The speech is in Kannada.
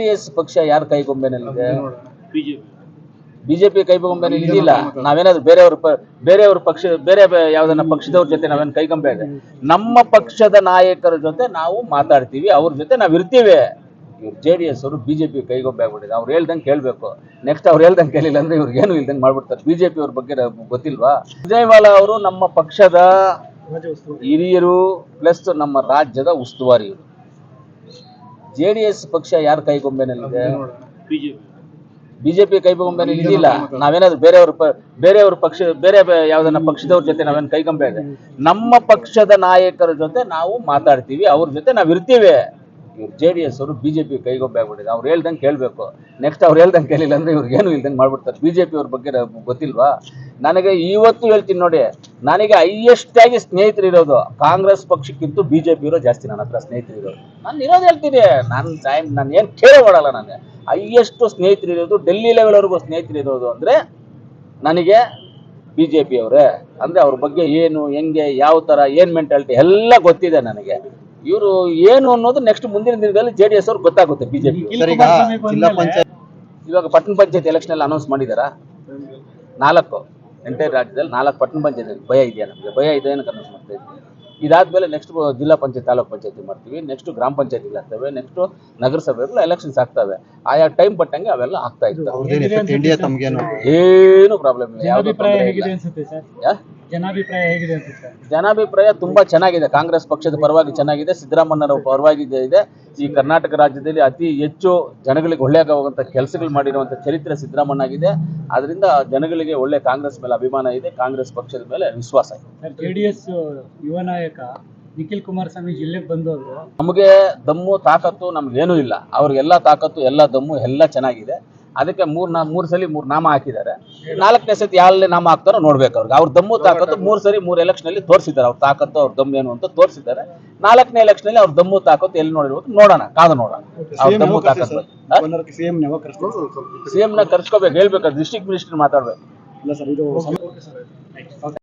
ಜೆಡಿಎಸ್ ಪಕ್ಷ ಯಾರ ಕೈಗೊಂಬೆನಲ್ಲಿದೆ ಬಿಜೆಪಿ ಬಿಜೆಪಿ ಕೈಗೊಂಬೆನಲ್ಲಿ ಇದಿಲ್ಲ ನಾವೇನಾದ್ರು ಬೇರೆಯವ್ರ ಬೇರೆಯವ್ರ ಪಕ್ಷ ಬೇರೆ ಯಾವ್ದನ್ನ ಪಕ್ಷದವ್ರ ಜೊತೆ ನಾವೇನು ಕೈಗೊಂಬೆ ಇದೆ? ನಮ್ಮ ಪಕ್ಷದ ನಾಯಕರ ಜೊತೆ ನಾವು ಮಾತಾಡ್ತೀವಿ ಅವ್ರ ಜೊತೆ ನಾವು ಇರ್ತೀವಿ. ಇವ್ರು ಜೆ ಡಿ ಎಸ್ ಅವರು ಬಿಜೆಪಿ ಕೈಗೊಂಬೆ ಆಗ್ಬಿಟ್ಟಿದೆ. ಅವ್ರು ಹೇಳ್ದಂಗೆ ಕೇಳಬೇಕು. ನೆಕ್ಸ್ಟ್ ಅವ್ರು ಹೇಳ್ದಂಗೆ ಕೇಳಿಲ್ಲ ಅಂದ್ರೆ ಇವ್ರಿಗೆ ಏನು ಇಲ್ದಂಗೆ ಮಾಡ್ಬಿಡ್ತಾರೆ. ಬಿಜೆಪಿ ಅವ್ರ ಬಗ್ಗೆ ಗೊತ್ತಿಲ್ವಾ? ವಿಜಯವಾಲ ಅವರು ನಮ್ಮ ಪಕ್ಷದ ಹಿರಿಯರು ಪ್ಲಸ್ ನಮ್ಮ ರಾಜ್ಯದ ಉಸ್ತುವಾರಿ ಜೆ ಡಿ ಎಸ್ ಪಕ್ಷ ಯಾರ ಕೈಗೊಂಬೆನಲ್ಲಿದೆ ಬಿಜೆಪಿ. ಬಿಜೆಪಿ ಕೈಗೊಂಬೆನಲ್ಲಿ ಇದಿಲ್ಲ. ನಾವೇನಾದ್ರು ಬೇರೆಯವ್ರ ಬೇರೆಯವ್ರ ಪಕ್ಷ ಬೇರೆ ಯಾವ್ದನ್ನ ಪಕ್ಷದವ್ರ ಜೊತೆ ನಾವೇನು ಕೈಗೊಂಬೆ ಇದೆ? ನಮ್ಮ ಪಕ್ಷದ ನಾಯಕರ ಜೊತೆ ನಾವು ಮಾತಾಡ್ತೀವಿ ಅವ್ರ ಜೊತೆ ನಾವು ಇರ್ತೀವಿ. ಇವ್ರು ಜೆ ಡಿ ಎಸ್ ಅವರು ಬಿಜೆಪಿ ಕೈಗೊಂಬೆ ಆಗ್ಬಿಟ್ಟಿದೆ. ಅವ್ರು ಹೇಳ್ದಂಗೆ ಕೇಳಬೇಕು. ನೆಕ್ಸ್ಟ್ ಅವ್ರು ಹೇಳ್ದಂಗೆ ಕೇಳಿಲ್ಲ ಅಂದ್ರೆ ಇವ್ರಿಗೆ ಏನು ಇಲ್ದಂಗೆ ಮಾಡ್ಬಿಡ್ತಾರೆ. ಬಿಜೆಪಿ ಅವ್ರ ಬಗ್ಗೆ ಗೊತ್ತಿಲ್ವಾ? ನನಗೆ ಇವತ್ತು ಹೇಳ್ತೀನಿ ನೋಡಿ ನನಗೆ ಹೈಯೆಸ್ಟ್ ಆಗಿ ಸ್ನೇಹಿತರು ಇರೋದು ಕಾಂಗ್ರೆಸ್ ಪಕ್ಷಕ್ಕಿಂತ ಬಿಜೆಪಿ ಇರೋ ಜಾಸ್ತಿ ನನ್ನ ಹತ್ರ ಸ್ನೇಹಿತರು ಇರೋದು ನಾನು ಇರೋದು ಹೇಳ್ತೀನಿ ನಾನು ಟೈಮ್ ನಾನು ಏನು ಕೇಳೇ ಮಾಡಲ್ಲ ನನಗೆ ಹೈಯೆಸ್ಟ್ ಸ್ನೇಹಿತರು ಇರೋದು ಡೆಲ್ಲಿ ಲೆವೆಲ್ವರೆಗೂ ಸ್ನೇಹಿತರು ಇರೋದು ಅಂದರೆ ನನಗೆ ಬಿ ಜೆ ಪಿ ಅವರೇ. ಅಂದರೆ ಅವ್ರ ಬಗ್ಗೆ ಏನು ಹೆಂಗೆ ಯಾವ ಥರ ಏನು ಮೆಂಟಾಲಿಟಿ ಎಲ್ಲ ಗೊತ್ತಿದೆ ನನಗೆ. ಇವರು ಏನು ಅನ್ನೋದು ನೆಕ್ಸ್ಟ್ ಮುಂದಿನ ದಿನದಲ್ಲಿ ಜೆ ಡಿ ಎಸ್ ಅವ್ರಿಗೆ ಗೊತ್ತಾಗುತ್ತೆ ಬಿ ಜೆ ಪಿ ಈಗ ಇವಾಗ ಪಟ್ಟಣ ಪಂಚಾಯತ್ ಎಲೆಕ್ಷನ್ ಅಲ್ಲಿ ಅನೌನ್ಸ್ ಮಾಡಿದಾರಾ? ನಾಲ್ಕು. ಎಂಟೈರ್ ರಾಜ್ಯದಲ್ಲಿ ನಾಲ್ಕು ಪಟ್ಟಣ ಪಂಚಾಯತ್ ಭಯ ಇದೆಯಾ ನಮಗೆ? ಭಯ ಇದೆ ಅಂತ ಕನ್ವಿನ್ಸ್ ಮಾಡ್ತಾ ಇದ್ದೀವಿ ಇದಾದ್ಮೇಲೆ ನೆಕ್ಸ್ಟ್ ಜಿಲ್ಲಾ ಪಂಚಾಯತ್ ತಾಲೂಕು ಪಂಚಾಯತಿ ಮಾಡ್ತೀವಿ. ನೆಕ್ಸ್ಟ್ ಗ್ರಾಮ ಪಂಚಾಯತಿಗಳಾಗ್ತವೆ ನೆಕ್ಸ್ಟ್ ನಗರಸಭೆಗಳು ಎಲೆಕ್ಷನ್ಸ್ ಆಗ್ತವೆ. ಆಯಾ ಟೈಮ್ ಪಟ್ಟಂಗೆ ಅವೆಲ್ಲ ಆಗ್ತಾ ಇರ್ತವೆ. ಅವ್ರದ್ದೇನು ಇಂಡಿಯಾ ತಮ್ಗೇನು? ಏನು ಪ್ರಾಬ್ಲಮ್ ಇಲ್ಲ. ಜನಾಭಿಪ್ರಾಯ ಹೇಗಿದೆ ಅನ್ಸುತ್ತೆ ಸರ್? ಯಾ? ಜನಾಭಿಪ್ರಾಯ ತುಂಬಾ ಚೆನ್ನಾಗಿದೆ. ಕಾಂಗ್ರೆಸ್ ಪಕ್ಷದ ಪರವಾಗಿ ಚೆನ್ನಾಗಿದೆ. ಸಿದ್ದರಾಮಣ್ಣರ ಪರವಾಗಿ ಇದೆ- ಇದೆ. ಈ ಕರ್ನಾಟಕ ರಾಜ್ಯದಲ್ಲಿ ಅತಿ ಹೆಚ್ಚು ಜನಗಳಿಗೆ ಒಳ್ಳೆಯಾಗುವಂಥ ಕೆಲಸಗಳು ಮಾಡಿರುವಂಥ ಚರಿತ್ರೆ ಸಿದ್ದರಾಮಣ್ಣ ಆಗಿದೆ. ಅದರಿಂದ ಜನಗಳಿಗೆ ಒಳ್ಳೆ ಕಾಂಗ್ರೆಸ್ ಮೇಲೆ ಅಭಿಮಾನ ಇದೆ ಕಾಂಗ್ರೆಸ್ ಪಕ್ಷದ ಮೇಲೆ ವಿಶ್ವಾಸ ಇದೆ. ಜೆಡಿಎಸ್ ಜೆ ಡಿ ಎಸ್ ಯುವ ನಾಯಕ ನಿಖಿಲ್ ಕುಮಾರಸ್ವಾಮಿ ಜಿಲ್ಲೆಗೆ ಬಂದವರು. ನಮಗೆ ದಮ್ಮು ತಾಕತ್ತು ನಮ್ಗೇನೂ ಇಲ್ಲ. ಅವ್ರಿಗೆಲ್ಲ ತಾಕತ್ತು ಎಲ್ಲ ದಮ್ಮು ಎಲ್ಲ ಚೆನ್ನಾಗಿದೆ. ಅದಕ್ಕೆ ಮೂರು ನಾ ಮೂರು ಸಲ ಮೂರು ನಾಮ ಹಾಕಿದ್ದಾರೆ. ನಾಲ್ಕನೇ ಸತಿ ಯಾರಲ್ಲಿ ನಾಮ ಆಗ್ತಾರೋ ನೋಡ್ಬೇಕು ಅವ್ರಿಗೆ. ಅವ್ರ ದಮ್ಮು ತಾಕತ್ತು ಮೂರು ಸರಿ ಮೂರು ಎಲೆಕ್ಷನ್ ಅಲ್ಲಿ ತೋರಿಸಿದ್ದಾರೆ. ಅವ್ರ ತಾಕತ್ತು ಅವ್ರ ದಮ್ ಏನು ಅಂತ ತೋರಿಸಿದ್ದಾರೆ. ನಾಲ್ಕನೇ ಎಲೆಕ್ಷನ್ ಅಲ್ಲಿ ಅವ್ರ ದಮ್ಮು ತಾಕತ್ತು ಎಲ್ಲಿ ನೋಡಿರ್ಬೇಕು ನೋಡೋಣ ಕಾದು ನೋಡೋಣ. ಅವ್ರ ದಮ್ಮು ತಾಕತ್ತು. ಸಿಎಂ ಸಿ ಎಂ ನ ಕರ್ಸ್ಕೋಬೇಕು ಹೇಳ್ಬೇಕು ಡಿಸ್ಟ್ರಿಕ್ಟ್ ಮಿನಿಸ್ಟರ್ ಮಾತಾಡ್ಬೇಕು. ಇಲ್ಲ ಸರ್ ಇದು